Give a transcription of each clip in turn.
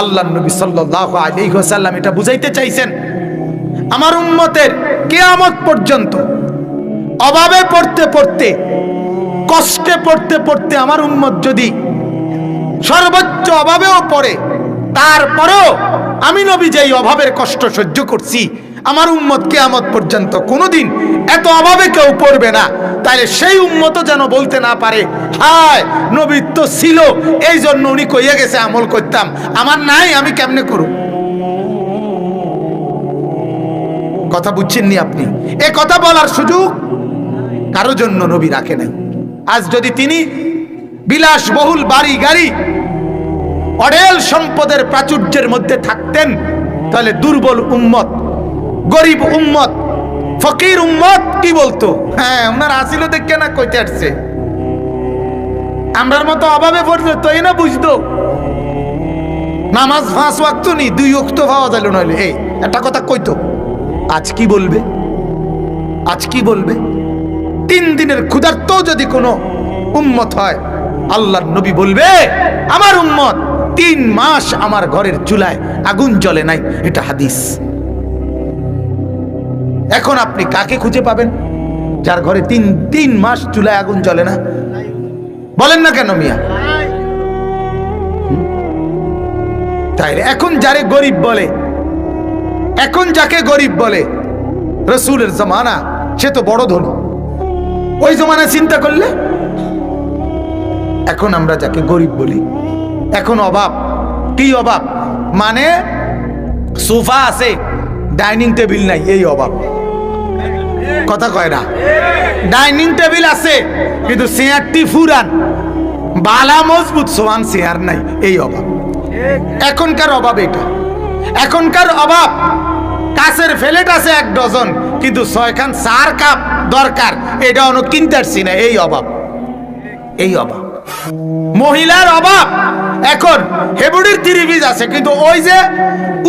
আল্লাহ নবী সাল্লাল্লাহু আলাইহি ওয়াসাল্লাম এটা বুঝাইতে চাইছেন। আমার উম্মতের কিয়ামত পর্যন্ত, অভাবে পড়তে পড়তে, কষ্টে পড়তে পড়তে আমার উম্মত যদি সর্বোচ্চ অভাবেও পড়ে, তারপরেও আমি নবী যেই অভাবের কষ্ট সহ্য করছি আমার উম্মত কেয়ামত পর্যন্ত কোনোদিন এত অভাবে কেউ পড়বে না। তাহলে সেই উম্মত যেন বলতে না পারে, হায়, নবী তো ছিল এই জন্য উনি কইয়া গেছে আমল করতাম। আমার নাই, আমি কেমনে করব কথা বুঝছেননি আপনি? এ কথা বলার সুযোগ কারও জন্য নবী রাখে নাই। আজ যদি তিনি বিলাসবহুল বাড়ি গাড়ি অডেল সম্পদের প্রাচুর্যের মধ্যে থাকতেন, তাহলে দুর্বল উম্মত গরিব উম্মত, ফকির উম্মত, কি বলতো? হ্যাঁ ওনার আসিল দেখে না কইতে আসছে। আমরার মতো অভাবে পড়লে তো না বুঝতো? নামাজ ফাঁস ওয়াক্ত নি, দুই ওক্ত পাওয়া যাইল নইলে। এই, একটা কথা কইতো, আজ কি বলবে? আজ কি বলবে? তিন দিনের ক্ষুধার্ত যদি কোনো উম্মত হয়, আল্লাহর নবী বলবে, আমার উম্মত, তিন মাস আমার ঘরের চুলায় আগুন জ্বলে নাই। এটা হাদিস। এখন আপনি কাকে খুঁজে পাবেন? যার ঘরে তিন তিন মাস চুলায় আগুন চলে না? বলেন না কেন মিয়া? তাই এখন যারে গরিব বলে, এখন যাকে গরিব বলে, রসুলের জমানা, সে তো বড় ধনী। ওই জমানা চিন্তা করলে? এখন আমরা যাকে গরিব বলি, এখন অভাব। কি অভাব? মানে সোফা আছে, ডাইনিং টেবিল নাই, এই অভাব। কথা কয় না। ডাইনিং টেবিল আছে, কিন্তু চেয়ারটি ফুরান। বালা মজবুত, সোয়ান চেয়ার নাই, এই অভাব। এখনকার অভাব এটা। এখনকার অভাব, কাছের ফেলেট আছে এক ডজন, কিন্তু ছয়খান চার কাপ দরকার, এটা অন্য কিনতে পারছি না, এই অভাব। এই অভাব। মহিলার অভাব এখন হেবুডির থ্রি পিস আছে, কিন্তু ওই যে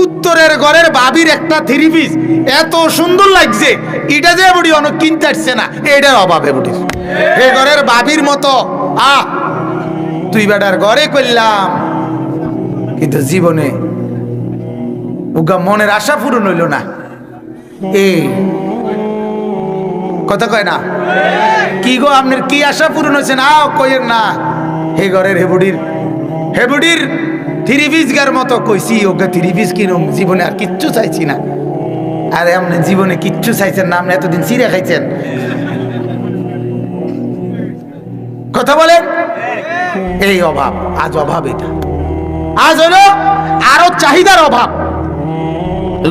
উত্তরের ঘরের বাবির একটা থ্রি পিস এত সুন্দর লাগছে, এটা যে হেবুডি অনেক কিনতে আসছে না, এটার অভাব হেবুডির। এই ঘরের বাবির মতো, আহ, তুই বেটার ঘরে করলাম। কিন্তু জীবনে উগা মনের আশা পূরণ হইল না। এই কথা কয় না? কি গো, আপনার কি আশা পূরণ হয়েছে না? কইের না। হে ঘরের হেবুডির হেবুডির থ্রি পিসগার মতো কইছি, ওকে থ্রি কিনুম, জীবনে আর কিচ্ছু চাইছি না। আরে আপনি জীবনে কিচ্ছু চাইছেন না, আপনি এতদিন চিড়ে খাইছেন। কথা বলেন? এই অভাব, আজ অভাব এটা। আজ হলো আরও চাহিদার অভাব,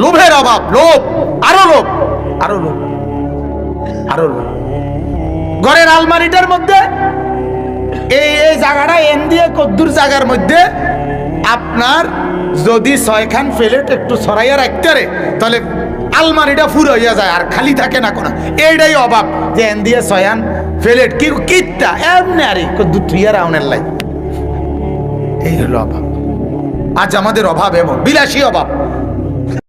লোভের অভাব, লোভ, আরও লোভ আরও লোভ আরও লোভ। ঘরের আলমারিটার মধ্যে এই এই জায়গাটা এন দিয়ে কদ্দুর জায়গার মধ্যে আপনার যদি ছয়খান প্লেট একটু সরাইয়া রাখতে রে তাহলে আলমারিটা ফুর হইয়া যায় আর খালি থাকে না কোনো। এইটাই অভাব যে এন দিয়ে ছয়ান প্লেট। কি, কিত্তা, এমনি আরে কদ্দুর থুইয়া রাউনের লাই। এই হলো অভাব। আজ আমাদের অভাব এমন, বিলাসী অভাব।